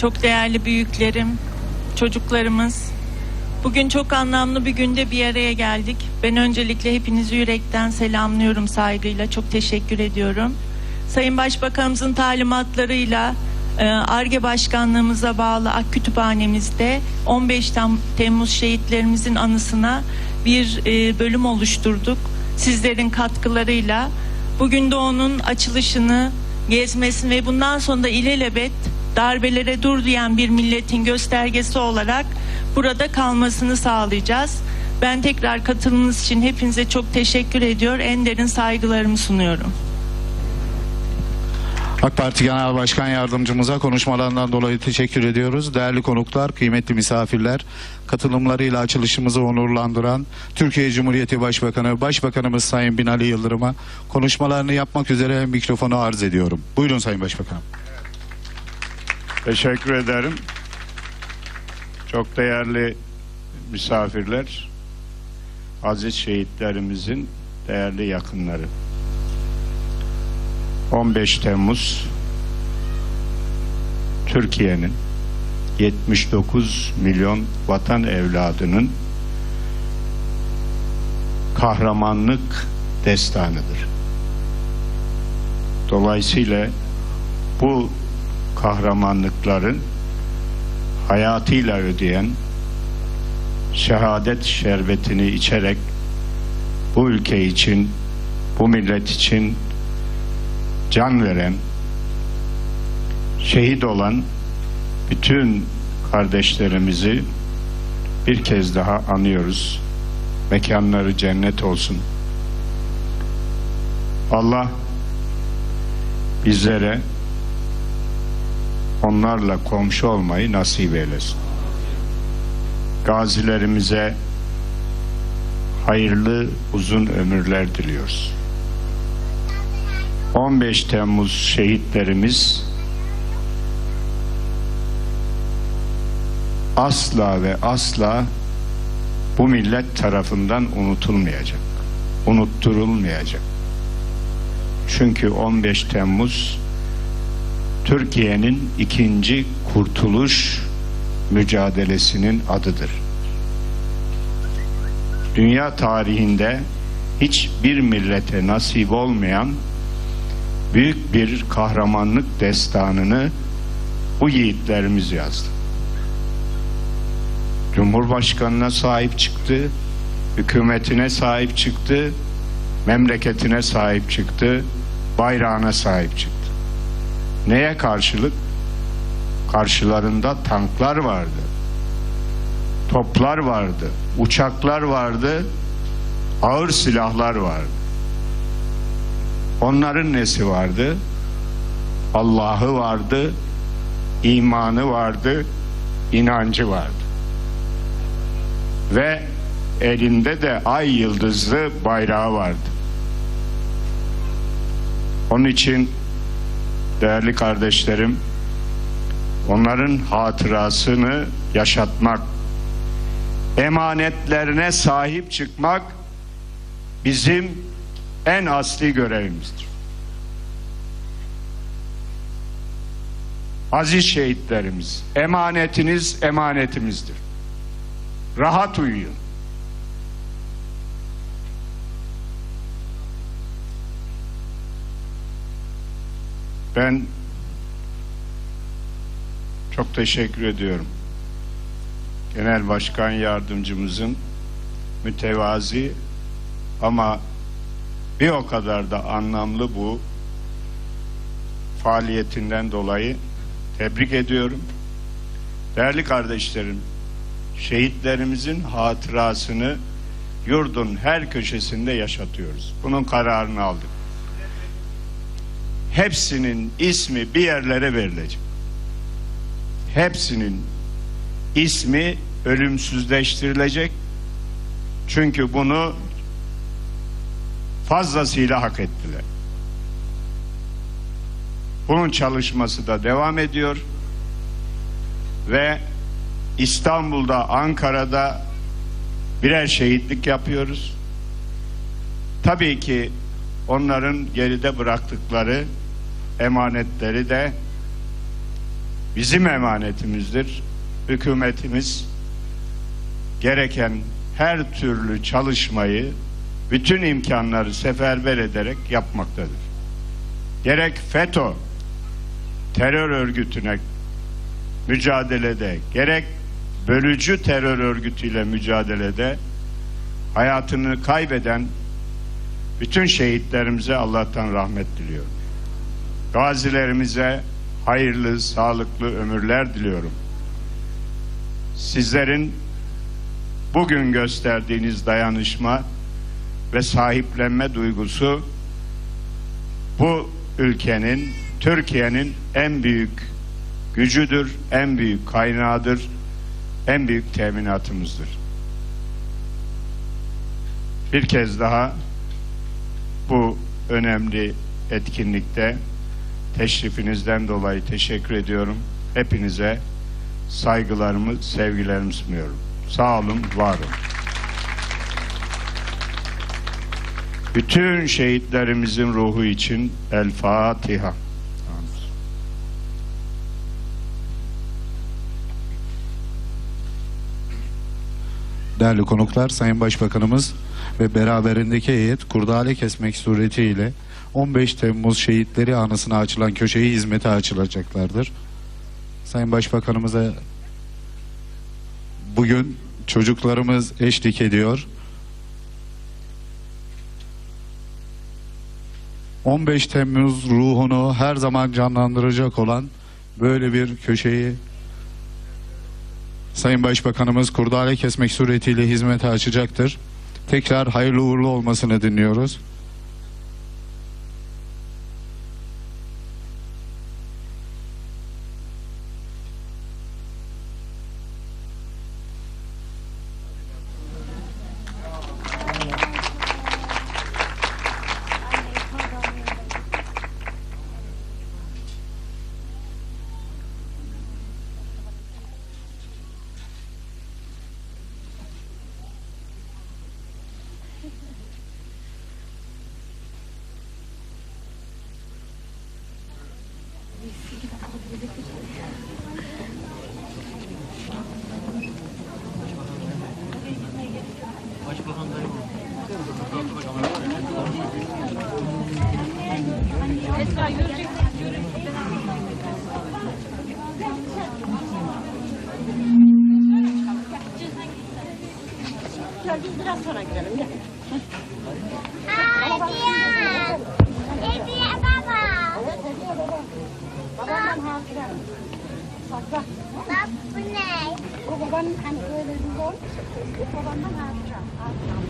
çok değerli büyüklerim, çocuklarımız. Bugün çok anlamlı bir günde bir araya geldik. Ben öncelikle hepinizi yürekten selamlıyorum saygıyla. Çok teşekkür ediyorum. Sayın Başbakanımızın talimatlarıyla e, ARGE Başkanlığımıza bağlı Ak Kütüphanemizde 15 Tem- Temmuz şehitlerimizin anısına bir e, bölüm oluşturduk. Sizlerin katkılarıyla. Bugün de onun açılışını, gezmesini ve bundan sonra da ilelebet darbelere dur diyen bir milletin göstergesi olarak burada kalmasını sağlayacağız. Ben tekrar katılımınız için hepinize çok teşekkür ediyor. En derin saygılarımı sunuyorum. AK Parti Genel Başkan Yardımcımıza konuşmalarından dolayı teşekkür ediyoruz. Değerli konuklar, kıymetli misafirler, katılımlarıyla açılışımızı onurlandıran Türkiye Cumhuriyeti Başbakanı, Başbakanımız Sayın Binali Yıldırım'a konuşmalarını yapmak üzere mikrofonu arz ediyorum. Buyurun Sayın Başbakanım. Teşekkür ederim. Çok değerli misafirler, aziz şehitlerimizin değerli yakınları. 15 Temmuz Türkiye'nin 79 milyon vatan evladının kahramanlık destanıdır. Dolayısıyla bu kahramanlıkların hayatıyla ödeyen şehadet şerbetini içerek bu ülke için, bu millet için can veren, şehit olan bütün kardeşlerimizi bir kez daha anıyoruz. Mekanları cennet olsun. Allah bizlere onlarla komşu olmayı nasip eylesin. Gazilerimize hayırlı uzun ömürler diliyoruz. 15 Temmuz şehitlerimiz asla ve asla bu millet tarafından unutulmayacak. Unutturulmayacak. Çünkü 15 Temmuz Türkiye'nin ikinci kurtuluş mücadelesinin adıdır. Dünya tarihinde hiçbir millete nasip olmayan büyük bir kahramanlık destanını bu yiğitlerimiz yazdı. Cumhurbaşkanına sahip çıktı, hükümetine sahip çıktı, memleketine sahip çıktı, bayrağına sahip çıktı. Neye karşılık? Karşılarında tanklar vardı. Toplar vardı. Uçaklar vardı. Ağır silahlar vardı. Onların nesi vardı? Allah'ı vardı, imanı vardı, inancı vardı. Ve elinde de ay yıldızlı bayrağı vardı. Onun için değerli kardeşlerim, onların hatırasını yaşatmak, emanetlerine sahip çıkmak bizim en asli görevimizdir. Aziz şehitlerimiz, emanetiniz emanetimizdir. Rahat uyuyun. Ben çok teşekkür ediyorum. Genel Başkan Yardımcımızın mütevazi ama bir o kadar da anlamlı bu faaliyetinden dolayı tebrik ediyorum. Değerli kardeşlerim, şehitlerimizin hatırasını yurdun her köşesinde yaşatıyoruz. Bunun kararını aldık. Hepsinin ismi bir yerlere verilecek. Hepsinin ismi ölümsüzleştirilecek. Çünkü bunu fazlasıyla hak ettiler. Bunun çalışması da devam ediyor ve İstanbul'da, Ankara'da birer şehitlik yapıyoruz. Tabii ki onların geride bıraktıkları emanetleri de bizim emanetimizdir. Hükümetimiz gereken her türlü çalışmayı bütün imkanları seferber ederek yapmaktadır. Gerek FETÖ terör örgütüne mücadelede, gerek bölücü terör örgütüyle mücadelede hayatını kaybeden bütün şehitlerimize Allah'tan rahmet diliyorum. Gazilerimize hayırlı, sağlıklı ömürler diliyorum. Sizlerin bugün gösterdiğiniz dayanışma ve sahiplenme duygusu bu ülkenin, Türkiye'nin en büyük gücüdür, en büyük kaynağıdır, en büyük teminatımızdır. Bir kez daha bu önemli etkinlikte teşrifinizden dolayı teşekkür ediyorum. Hepinize saygılarımı, sevgilerimi sunuyorum. Sağ olun, var olun. Bütün şehitlerimizin ruhu için El Fatiha. Değerli konuklar, Sayın Başbakanımız ve beraberindeki heyet kurdale kesmek suretiyle 15 Temmuz şehitleri anısına açılan köşeyi hizmete açılacaklardır. Sayın Başbakanımıza bugün çocuklarımız eşlik ediyor. 15 Temmuz ruhunu her zaman canlandıracak olan böyle bir köşeyi Sayın Başbakanımız kurdale kesmek suretiyle hizmete açacaktır. Tekrar hayırlı uğurlu olmasını dinliyoruz. Biraz sonra gidelim. Gel. Hediye. Hediye baba. Babamdan hatıra. Sakla. Bak bu ne? O babanın hani öyle bir zor. O babandan hatıra. Hatıra.